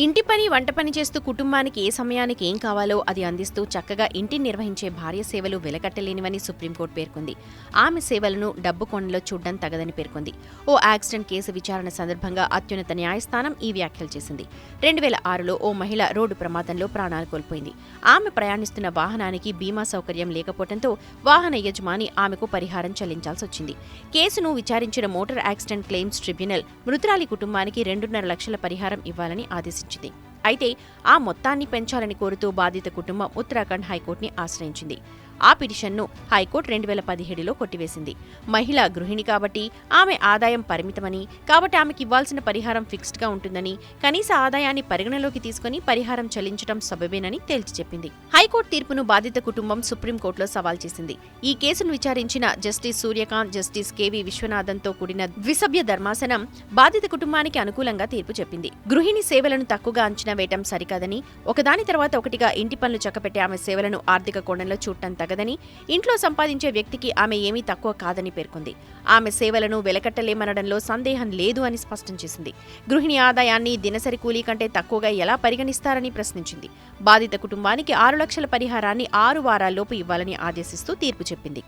ఇంటి పని వంట పని చేస్తూ కుటుంబానికి ఏ సమయానికి ఏం కావాలో అది అందిస్తూ చక్కగా ఇంటిని నిర్వహించే భార్య సేవలు వెలకట్టలేనివని సుప్రీంకోర్టు పేర్కొంది. ఆమె సేవలను డబ్బు కొండలో చూడడం తగదని పేర్కొంది. ఓ యాక్సిడెంట్ కేసు విచారణ సందర్భంగా అత్యున్నత న్యాయస్థానం ఈ వ్యాఖ్యలు చేసింది. రెండు వేల ఆరులో ఓ మహిళ రోడ్డు ప్రమాదంలో ప్రాణాలు కోల్పోయింది. ఆమె ప్రయాణిస్తున్న వాహనానికి బీమా సౌకర్యం లేకపోవడంతో వాహన యజమాని ఆమెకు పరిహారం చెల్లించాల్సి వచ్చింది. కేసును విచారించిన మోటార్ యాక్సిడెంట్ క్లెయిమ్స్ ట్రిబ్యునల్ మృతురాలి కుటుంబానికి రెండున్నర లక్షల పరిహారం ఇవ్వాలని ఆదేశించింది. అయితే ఆ మొత్తాన్ని పెంచాలని కోరుతూ బాధిత కుటుంబం ఉత్తరాఖండ్ హైకోర్టుని ఆశ్రయించింది. ఆ పిటిషన్ను హైకోర్టు రెండు వేల పదిహేడులో కొట్టివేసింది. మహిళ గృహిణి కాబట్టి ఆమె ఆదాయం పరిమితమని కాబట్టి ఆమెకి ఇవ్వాల్సిన పరిహారం ఫిక్స్డ్గా ఉంటుందని కనీస ఆదాయాన్ని పరిగణలోకి తీసుకుని పరిహారం చెల్లించడం సబబేనని తేల్చి చెప్పింది. హైకోర్టు తీర్పును బాధిత కుటుంబం సుప్రీంకోర్టులో సవాల్ చేసింది. ఈ కేసును విచారించిన justice Surya Kant justice K V విశ్వనాథన్తో కూడిన ద్విసభ్య ధర్మాసనం బాధిత కుటుంబానికి అనుకూలంగా తీర్పు చెప్పింది. గృహిణి సేవలను తక్కువగా అంచనా వేయటం సరికాదని ఒకదాని తర్వాత ఒకటిగా ఇంటి పనులు చక్కపెట్టే ఆమె సేవలను ఆర్థిక కోణంలో చూడటం తగదని ఇంట్లో సంపాదించే వ్యక్తికి ఆమె ఏమీ తక్కువ కాదని పేర్కొంది. ఆమె సేవలను వెలకట్టలేమనడంలో సందేహం లేదు అని స్పష్టం చేసింది. గృహిణి ఆదాయాన్ని దినసరి కూలీ కంటే తక్కువగా ఎలా పరిగణిస్తారని ప్రశ్నించింది. బాధిత కుటుంబానికి ఆరు లక్షల పరిహారాన్ని ఆరు వారాల్లోపు ఇవ్వాలని ఆదేశిస్తూ తీర్పు చెప్పింది.